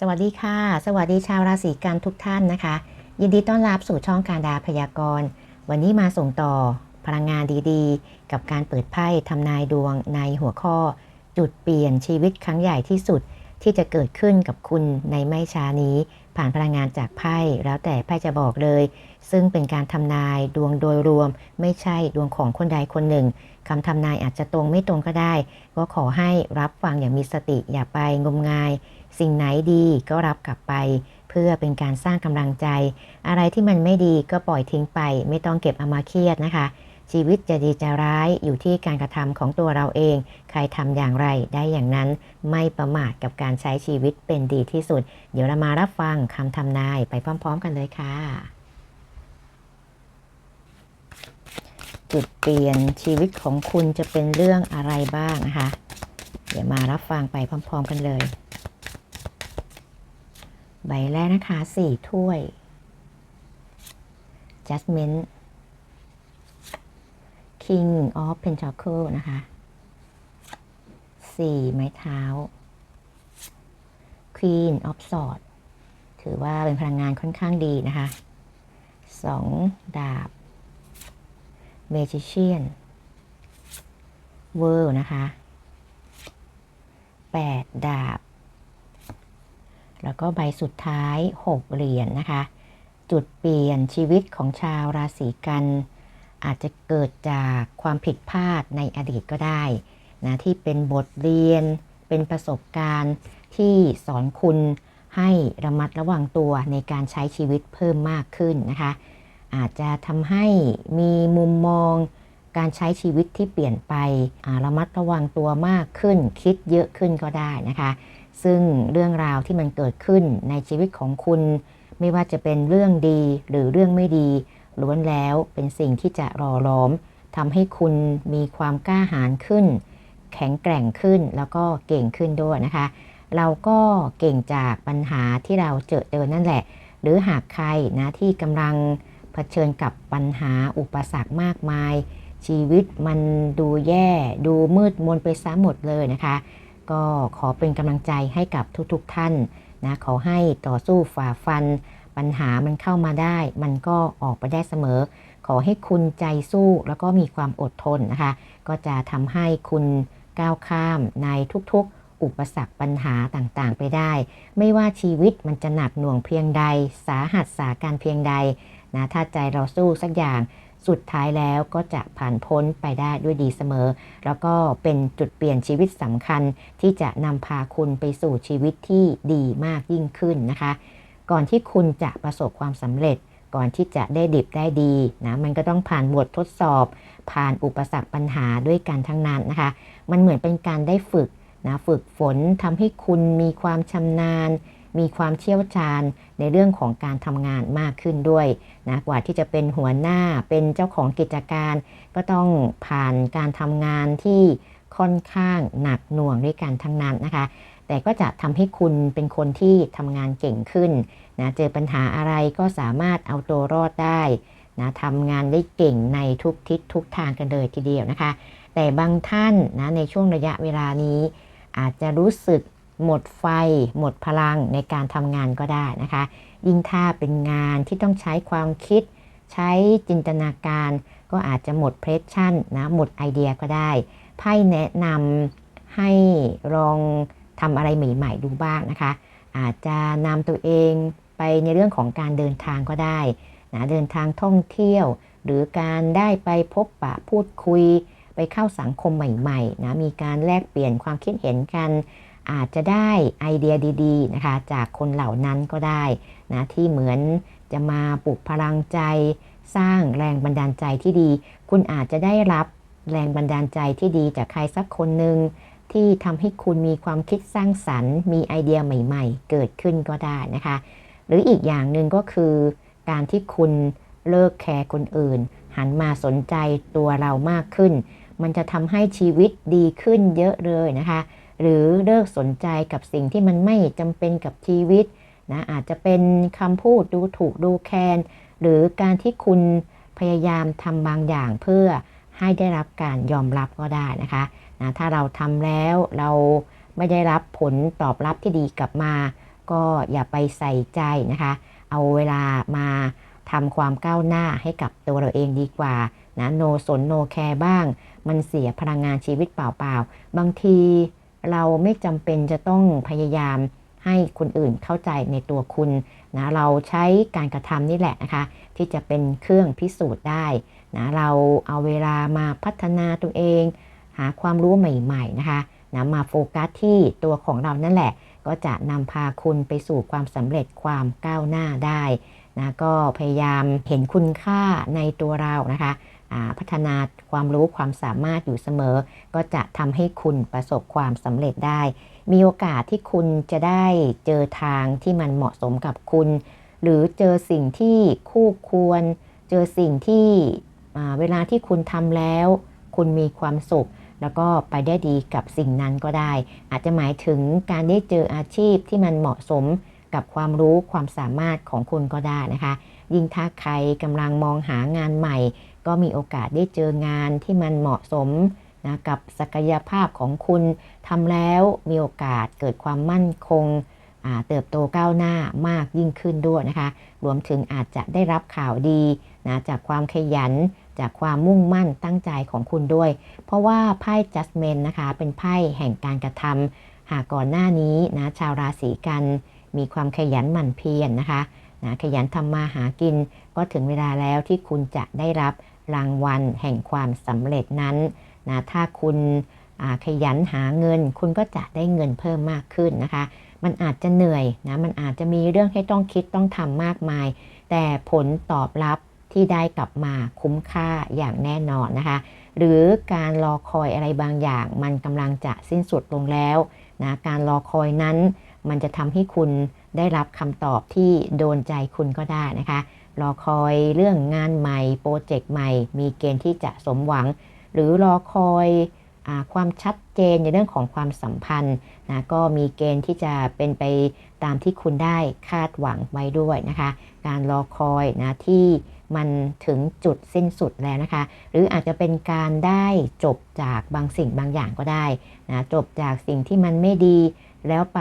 สวัสดีค่ะ สวัสดีชาวราศีกันทุกท่านนะคะ ยินดีต้อนรับสู่ช่องการดาพยากรณ์ วันนี้มาส่งต่อพลังงานดีๆ กับการเปิดไพ่ทำนายดวงในหัวข้อ จุดเปลี่ยนชีวิตครั้งใหญ่ที่สุดที่จะเกิดขึ้นกับคุณในไม่ช้านี้ ผ่านพลังงานจากไพ่แล้วแต่ไพ่จะบอกเลย ซึ่งเป็นการทำนายดวงโดยรวม ไม่ใช่ดวงของคนใดคนหนึ่งคำทำนายอาจจะตรงไม่ตรงก็ได้ ก็ขอให้รับฟังอย่างมีสติอย่าไปงมงาย สิ่งไหนดีก็รับกลับไป เพื่อเป็นการสร้างกำลังใจ อะไรที่มันไม่ดีก็ปล่อยทิ้งไป ไม่ต้องเก็บเอามาเครียดนะคะ ชีวิตจะดีจะร้ายอยู่ที่การกระทำของตัวเราเอง ใครทำอย่างไรได้อย่างนั้นไม่ประมาทกับการใช้ชีวิตเป็นดีที่สุด เดี๋ยวเรามารับฟังคำทำนายไปพร้อม ๆ กันเลยค่ะจุดเปลี่ยนชีวิตของคุณจะเป็นเรื่องอะไรบ้างนะคะ เดี๋ยวมารับฟังไปพร้อม ๆ กันเลย ใบแรกนะคะสี่ถ้วย Judgment King of Pentacle นะคะสี่ไม้เท้า Queen of Swords ถือว่าเป็นพลังงานค่อนข้างดีนะคะสองดาบ Magician World นะคะแปดดาบ แล้วก็ใบสุดท้าย 6 เหรียญนนะคะ จุดเปลี่ยนชีวิตของชาวราศีกัน อาจจะเกิดจากความผิดพลาดในอดีตก็ได้นะที่เป็นบทเรียน เป็นประสบการณ์ที่สอนคุณให้ระมัดระวังตัวในการใช้ชีวิตเพิ่มมากขึ้นนะคะ อาจจะทำให้มีมุมมองการใช้ชีวิตที่เปลี่ยนไป ระมัดระวังตัวมากขึ้น คิดเยอะขึ้นก็ได้นะคะ ซึ่งเรื่องราวที่มันเกิดขึ้นในชีวิตของคุณ ไม่ว่าจะเป็นเรื่องดีหรือเรื่องไม่ดีล้วนแล้วเป็นสิ่งที่จะรอล้อมทำให้คุณมีความกล้าหาญขึ้น แข็งแกร่งขึ้นแล้วก็เก่งขึ้นด้วยนะคะ เราก็เก่งจากปัญหาที่เราเจอเจอนั่นแหละ หรือหากใครนะที่กำลังเผชิญกับปัญหาอุปสรรคมากมาย ชีวิตมันดูแย่ ดูมืดมนไปซะหมดเลยนะคะ ก็ขอเป็นกำลังใจให้กับทุกๆทท่านนะขอให้ต่อสู้ฝ่าฟัน ปัญหามันเข้ามาได้ มันก็ออกไปได้เสมอ ขอให้คุณใจสู้แล้วก็มีความอดทนนะคะ ก็จะทำให้คุณก้าวข้ามในทุกๆ อุปสรรคปัญหาต่างๆ ไปได้ ไม่ว่าชีวิตมันจะหนักหน่วงเพียงใด สาหัสสาการเพียงใดนะถ้าใจเราสู้สักอย่าง สุดท้ายแล้วก็จะผ่านพ้นไปได้ด้วยดีเสมอ แล้วก็เป็นจุดเปลี่ยนชีวิตสำคัญ ที่จะนำพาคุณไปสู่ชีวิตที่ดีมากยิ่งขึ้นนะคะ ก่อนที่คุณจะประสบความสำเร็จ ก่อนที่จะได้ดิบได้ดีนะมันก็ต้องผ่านบททดสอบ ผ่านอุปสรรคปัญหาด้วยกันทั้งนั้นนะคะ มันเหมือนเป็นการได้ฝึกนะฝึกฝนทำให้คุณมีความชำนาญ มีความเชี่ยวชาญในเรื่องของการทำงานมากขึ้นด้วยนะกว่าที่จะเป็นหัวหน้าเป็นเจ้าของกิจการ ก็ต้องผ่านการทำงานที่ค่อนข้างหนักหน่วงด้วยกันทั้งนั้นนะคะ แต่ก็จะทำให้คุณเป็นคนที่ทำงานเก่งขึ้นนะเจอปัญหาอะไรก็สามารถเอาตัวรอดได้นะทำงานได้เก่งในทุกทิศทุกทางกันเลยทีเดียวนะคะ แต่บางท่านนะในช่วงระยะเวลานี้ อาจจะรู้สึก หมดไฟ หมดพลังในการทำงานก็ได้นะคะ ยิ่งถ้าเป็นงานที่ต้องใช้ความคิด ใช้จินตนาการ ก็อาจจะหมดเพรสชั่นนะหมดไอเดียก็ได้ไพ่แนะนำให้ลองทำอะไรใหม่ ๆ ดูบ้างนะคะ อาจจะนำตัวเองไปในเรื่องของการเดินทางก็ได้นะเดินทางท่องเที่ยว หรือการได้ไปพบปะพูดคุย ไปเข้าสังคมใหม่ๆนะมีการแลกเปลี่ยนความคิดเห็นกัน อาจจะได้ไอเดียดีๆนะคะจากคนเหล่านั้นก็ได้นะที่เหมือนจะมาปลุกพลังใจ สร้างแรงบันดาลใจที่ดี คุณอาจจะได้รับแรงบันดาลใจที่ดีจากใครสักคนหนึ่งที่ทำให้คุณมีความคิดสร้างสรรค์ มีไอเดียใหม่ๆ เกิดขึ้นก็ได้นะคะ หรืออีกอย่างหนึ่งก็คือ การที่คุณเลิกแคร์คนอื่น หันมาสนใจตัวเรามากขึ้น มันจะทำให้ชีวิตดีขึ้นเยอะเลยนะคะ หรือเลิกสนใจกับสิ่งที่มันไม่จำเป็นกับชีวิตนะอาจจะเป็นคำพูดดูถูกดูแคลนหรือการที่คุณพยายามทำบางอย่างเพื่อให้ได้รับการยอมรับก็ได้นะคะนะถ้าเราทำแล้วเราไม่ได้รับผลตอบรับที่ดีกลับมา ก็อย่าไปใส่ใจนะคะ เอาเวลามาทำความก้าวหน้าให้กับตัวเราเองดีกว่านะโนสนโนแคร์บ้าง มันเสียพลังงานชีวิตเปล่าๆ บางที เราไม่จำเป็นจะต้องพยายามให้คนอื่นเข้าใจในตัวคุณนะเราใช้การกระทำนี่แหละนะคะ ที่จะเป็นเครื่องพิสูจน์ได้นะเราเอาเวลามาพัฒนาตัวเอง หาความรู้ใหม่ๆนะคะนะมาโฟกัสที่ตัวของเรานั่นแหละ ก็จะนำพาคุณไปสู่ความสำเร็จความก้าวหน้าได้นะก็พยายามเห็นคุณค่าในตัวเรานะคะ พัฒนาความรู้ความสามารถอยู่เสมอ ก็จะทำให้คุณประสบความสำเร็จได้ มีโอกาสที่คุณจะได้เจอทางที่มันเหมาะสมกับคุณ หรือเจอสิ่งที่คู่ควร เจอสิ่งที่เวลาที่คุณทำแล้ว คุณมีความสุข แล้วก็ไปได้ดีกับสิ่งนั้นก็ได้ อาจจะหมายถึงการได้เจออาชีพที่มันเหมาะสมกับความรู้ความสามารถของคุณก็ได้นะคะ ยิ่งถ้าใครกำลังมองหางานใหม่ ก็มีโอกาสได้เจองานที่มันเหมาะสมนะกับศักยภาพของคุณทำแล้วมีโอกาสเกิดความมั่นคงเติบโตก้าวหน้ามากยิ่งขึ้นด้วยนะคะ รวมถึงอาจจะได้รับข่าวดีนะจากความขยัน จากความมุ่งมั่นตั้งใจของคุณด้วย เพราะว่าไพ่ Judgment นะคะเป็นไพ่แห่งการกระทำหากก่อนหน้านี้นะชาวราศีกัน มีความขยันหมั่นเพียรนนะคะนะขยันทำมาหากินก็ถึงเวลาแล้วที่คุณจะได้รับ รางวัลแห่งความสำเร็จนั้นนะถ้าคุณขยันหาเงิน คุณก็จะได้เงินเพิ่มมากขึ้นนะคะ มันอาจจะเหนื่อยนะมันอาจจะมีเรื่องให้ต้องคิดต้องทำมากมาย แต่ผลตอบรับที่ได้กลับมาคุ้มค่าอย่างแน่นอนนะคะ หรือการรอคอยอะไรบางอย่าง มันกำลังจะสิ้นสุดลงแล้วนะการรอคอยนั้น มันจะทำให้คุณได้รับคำตอบที่โดนใจคุณก็ได้นะคะ รอคอยเรื่องงานใหม่ โปรเจกต์ใหม่ มีเกณฑ์ที่จะสมหวัง หรือรอคอยอความชัดเจนในเรื่องของความสัมพันธ์นะก็มีเกณฑ์ที่จะเป็นไปตามที่คุณได้คาดหวังไว้ด้วยนะคะ การรอคอยนะที่มันถึงจุดสิ้นสุดแล้วนะคะ หรืออาจจะเป็นการได้จบจากบางสิ่งบางอย่างก็ได้นะจบจากสิ่งที่มันไม่ดี แล้วไป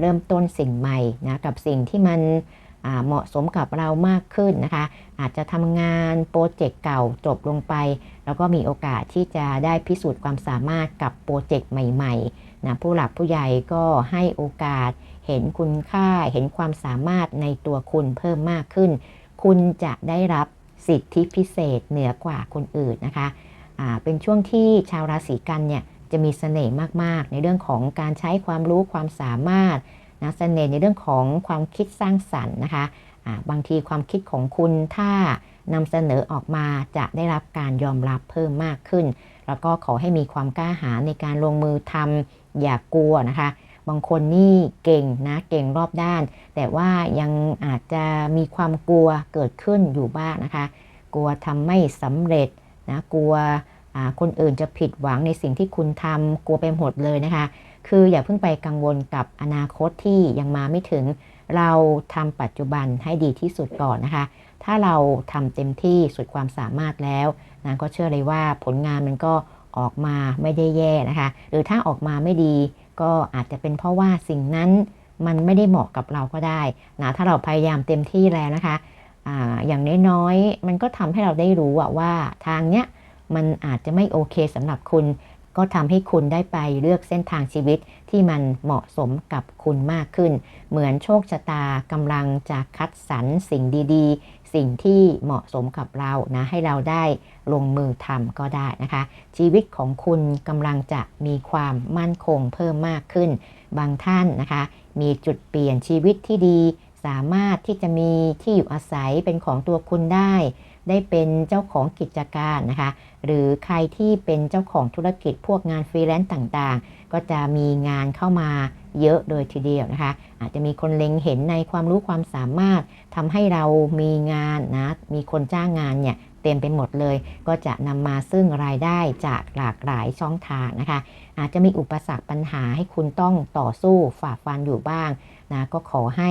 เริ่มต้นสิ่งใหม่นะกับสิ่งที่มัน เหมาะสมกับเรามากขึ้นนะคะ อาจจะทำงานโปรเจกต์เก่าจบลงไป แล้วก็มีโอกาสที่จะได้พิสูจน์ความสามารถกับโปรเจกต์ใหม่ๆนะผู้หลักผู้ใหญ่ก็ให้โอกาส เห็นคุณค่าเห็นความสามารถในตัวคุณเพิ่มมากขึ้น คุณจะได้รับสิทธิพิเศษเหนือกว่าคนอื่นนะคะเป็นช่วงที่ชาวราศีกันเนี่ยจะมีเสน่ห์มาก ๆ ในเรื่องของการใช้ความรู้ความสามารถ นะเสน่ห์ในเรื่องของความคิดสร้างสรรค์นะคะะบางทีความคิดของคุณถ้านำเสนอออกมาจะได้รับการยอมรับเพิ่มมากขึ้น แล้วก็ขอให้มีความกล้าหาญในการลงมือทำอย่ากกลัวนะคะ บางคนนี่เก่งนะเก่งรอบด้าน แต่ว่ายังอาจจะมีความกลัวเกิดขึ้นอยู่บ้างนะคะ กลัวทำไม่สำเร็จนะกลัวคนอื่นจะผิดหวังในสิ่งที่คุณทำกลัวไปหมดเลยนะคะ คืออย่าเพิ่งไปกังวลกับอนาคตที่ยังมาไม่ถึง เราทำปัจจุบันให้ดีที่สุดก่อนนะคะ ถ้าเราทำเต็มที่สุดความสามารถแล้วนะก็เชื่อเลยว่าผลงานมันก็ออกมาไม่ได้แย่นะคะ หรือถ้าออกมาไม่ดี ก็อาจจะเป็นเพราะว่าสิ่งนั้นมันไม่ได้เหมาะกับเราก็ได้นะถ้าเราพยายามเต็มที่แล้วนะคะอะอย่างน้อยๆ มันก็ทำให้เราได้รู้ว่าทางเนี้ยมันอาจจะไม่โอเคสำหรับคุณ ก็ทำให้คุณได้ไปเลือกเส้นทางชีวิตที่มันเหมาะสมกับคุณมากขึ้น เหมือนโชคชะตากำลังจะคัดสรรสิ่งดีๆ สิ่งที่เหมาะสมกับเรานะให้เราได้ลงมือทำก็ได้นะคะ ชีวิตของคุณกำลังจะมีความมั่นคงเพิ่มมากขึ้น บางท่านนะคะ มีจุดเปลี่ยนชีวิตที่ดี สามารถที่จะมีที่อยู่อาศัยเป็นของตัวคุณได้ ได้เป็นเจ้าของกิจการนะคะ หรือใครที่เป็นเจ้าของธุรกิจพวกงานฟรีแลนซ์ต่างๆ ก็จะมีงานเข้ามาเยอะโดยทีเดียวนะคะ อาจจะมีคนเล็งเห็นในความรู้ความสามารถทำให้เรามีงานนะ มีคนจ้างงานเนี่ยเต็มไปหมดเลย ก็จะนำมาซึ่งรายได้จากหลากหลายช่องทางนะคะ อาจจะมีอุปสรรคปัญหาให้คุณต้องต่อสู้ฝ่าฟันอยู่บ้างนะก็ขอให้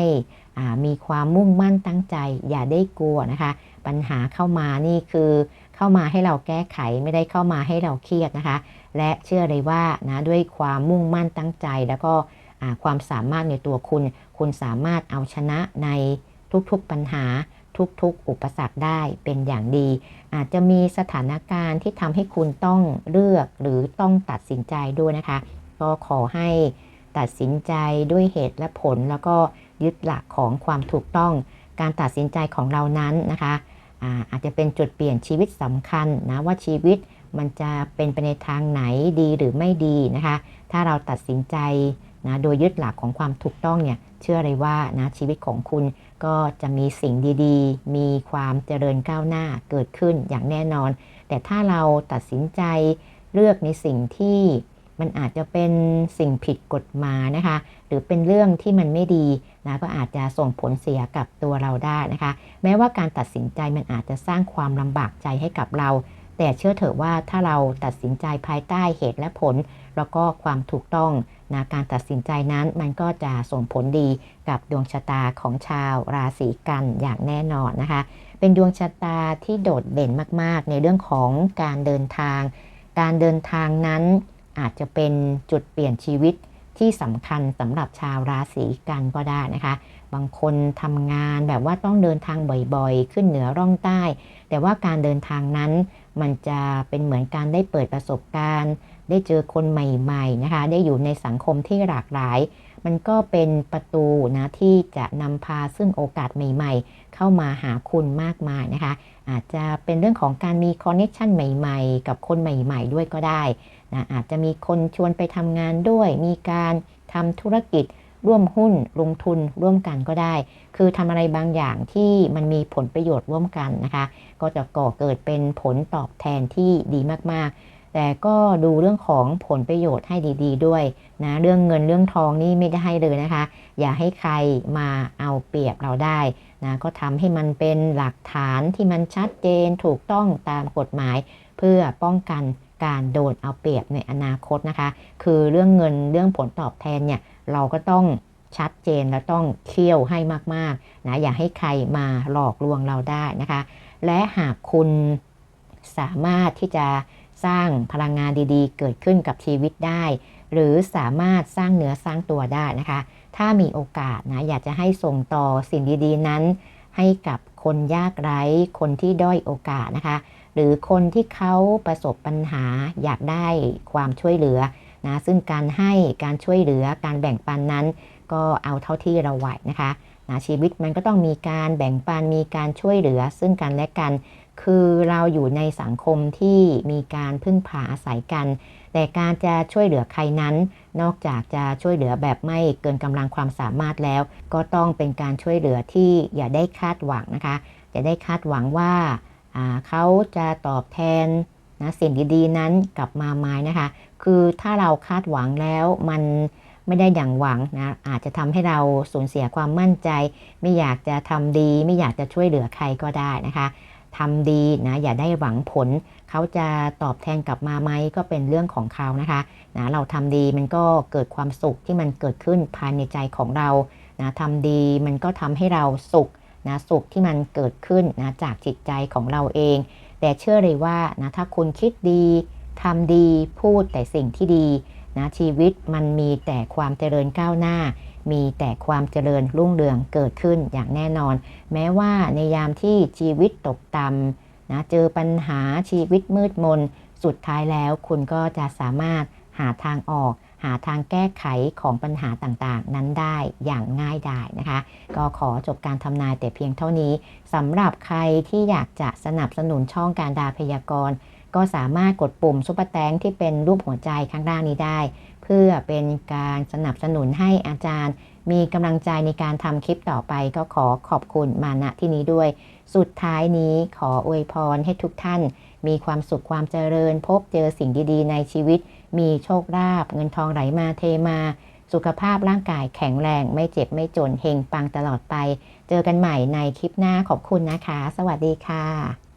มีความมุ่งมั่นตั้งใจอย่าได้กลัวนะคะ ปัญหาเข้ามานี่คือเข้ามาให้เราแก้ไขไม่ได้เข้ามาให้เราเครียดนะคะ และเชื่อเลยว่านะด้วยความมุ่งมั่นตั้งใจ แล้วก็อ่าความสามารถในตัวคุณ คุณสามารถเอาชนะในทุกๆปัญหาทุกๆ อุปสรรคได้เป็นอย่างดี อาจจะมีสถานการณ์ที่ทำให้คุณต้องเลือกหรือต้องตัดสินใจด้วยนะคะ ก็ขอให้ตัดสินใจด้วยเหตุและผลแล้วก็ยึดหลักของความถูกต้อง การตัดสินใจของเรานั้นนะคะ อาจจะเป็นจุดเปลี่ยนชีวิตสำคัญนะว่าชีวิตมันจะเป็นไปในทางไหนดีหรือไม่ดีนะคะ ถ้าเราตัดสินใจนะโดยยึดหลักของความถูกต้องเนี่ยเชื่อเลยว่านะชีวิตของคุณก็จะมีสิ่งดีๆ มีความเจริญก้าวหน้าเกิดขึ้นอย่างแน่นอน แต่ถ้าเราตัดสินใจเลือกในสิ่งที่ มันอาจจะเป็นสิ่งผิดกฎหมายนะคะ หรือเป็นเรื่องที่มันไม่ดีนะก็อาจจะส่งผลเสียกับตัวเราได้นะคะ แม้ว่าการตัดสินใจมันอาจจะสร้างความลำบากใจให้กับเรา แต่เชื่อเถอะว่าถ้าเราตัดสินใจภายใต้เหตุและผล แล้วก็ความถูกต้องนะการตัดสินใจนั้นมันก็จะส่งผลดีกับดวงชะตาของชาวราศีกันอย่างแน่นอนนะคะ เป็นดวงชะตาที่โดดเด่นมาก ๆ ในเรื่องของการเดินทาง การเดินทางนั้น อาจจะเป็นจุดเปลี่ยนชีวิตที่สำคัญสำหรับชาวราศีกันก็ได้นะคะ บางคนทำงานแบบว่าต้องเดินทางบ่อยๆ ขึ้นเหนือร่องใต้ แต่ว่าการเดินทางนั้น มันจะเป็นเหมือนการได้เปิดประสบการณ์ ได้เจอคนใหม่ๆนะคะ ได้อยู่ในสังคมที่หลากหลาย มันก็เป็นประตูนะที่จะนำพาซึ่งโอกาสใหม่ๆ เข้ามาหาคุณมากมายนะคะ อาจจะเป็นเรื่องของการมีคอนเนคชันใหม่ๆ กับคนใหม่ ๆ ด้วยก็ได้ นะอาจจะมีคนชวนไปทำงานด้วย มีการทำธุรกิจร่วมหุ้นลงทุนร่วมกันก็ได้ คือทำอะไรบางอย่างที่มันมีผลประโยชน์ร่วมกันนะคะ ก็จะก่อเกิดเป็นผลตอบแทนที่ดีมากๆ แต่ก็ดูเรื่องของผลประโยชน์ให้ดี ๆ ด้วยนะเรื่องเงินเรื่องทองนี่ไม่ได้ให้เลยนะคะ อย่าให้ใครมาเอาเปรียบเราได้นะก็ทำให้มันเป็นหลักฐานที่มันชัดเจนถูกต้องตามกฎหมาย เพื่อป้องกัน การโดนเอาเปรียบในอนาคตนะคะ คือเรื่องเงินเรื่องผลตอบแทนเนี่ยเราก็ต้องชัดเจนและต้องเคี่ยวให้มากๆนะอย่าให้ใครมาหลอกลวงเราได้นะคะ และหากคุณสามารถที่จะสร้างพลังงานดีๆ เกิดขึ้นกับชีวิตได้ หรือสามารถสร้างเนื้อสร้างตัวได้นะคะ ถ้ามีโอกาสนะอยากจะให้ส่งต่อสิ่งดีๆนั้น ให้กับคนยากไร้คนที่ด้อยโอกาสนะคะ หรือคนที่เขาประสบปัญหาอยากได้ความช่วยเหลือนะซึ่งการให้การช่วยเหลือการแบ่งปันนั้น ก็เอาเท่าที่เราไหวนะคะนะชีวิตมันก็ต้องมีการแบ่งปันมีการช่วยเหลือ ซึ่งกันและกัน คือเราอยู่ในสังคมที่มีการพึ่งพาอาศัยกัน แต่การจะช่วยเหลือใครนั้น นอกจากจะช่วยเหลือแบบไม่เกินกำลังความสามารถแล้ว ก็ต้องเป็นการช่วยเหลือที่อย่าได้คาดหวังนะคะ จะได้คาดหวังว่า เขาจะตอบแทนนะสิ่งดีๆนั้นกลับมาไหมนะคะ คือถ้าเราคาดหวังแล้วมันไม่ได้อย่างหวังนะอาจจะทำให้เราสูญเสียความมั่นใจ ไม่อยากจะทำดี ไม่อยากจะช่วยเหลือใครก็ได้นะคะทำดีนะอย่าได้หวังผล เขาจะตอบแทนกลับมาไหมก็เป็นเรื่องของเขานะคะนะเราทำดีมันก็เกิดความสุขที่มันเกิดขึ้นภายในใจของเรานะทำดีมันก็ทำให้เราสุข นะสุขที่มันเกิดขึ้นนะจากจิตใจของเราเอง แต่เชื่อเลยว่านะถ้าคุณคิดดีทำดีพูดแต่สิ่งที่ดีนะชีวิตมันมีแต่ความเจริญก้าวหน้า มีแต่ความเจริญรุ่งเรืองเกิดขึ้นอย่างแน่นอน แม้ว่าในยามที่ชีวิตตกต่ำนะเจอปัญหาชีวิตมืดมน สุดท้ายแล้วคุณก็จะสามารถหาทางออก หาทางแก้ไขของปัญหาต่างๆ นั้นได้อย่างง่ายดายนะคะ ก็ขอจบการทำนายแต่เพียงเท่านี้สำหรับใครที่อยากจะสนับสนุนช่องการดาพยากรณ์ก็สามารถกดปุ่มซุปเปอร์แตงที่เป็นรูปหัวใจข้างล่างนี้ได้ เพื่อเป็นการสนับสนุนให้อาจารย์ มีกำลังใจในการทำคลิปต่อไป ก็ขอขอบคุณมาณที่นี้ด้วย สุดท้ายนี้ขออวยพรให้ทุกท่าน มีความสุขความเจริญพบเจอสิ่งดีๆ ในชีวิต มีโชคลาภเงินทองไหลมาเทมา สุขภาพร่างกายแข็งแรง ไม่เจ็บไม่จนเฮงปังตลอดไป เจอกันใหม่ในคลิปหน้าขอบคุณนะคะ สวัสดีค่ะ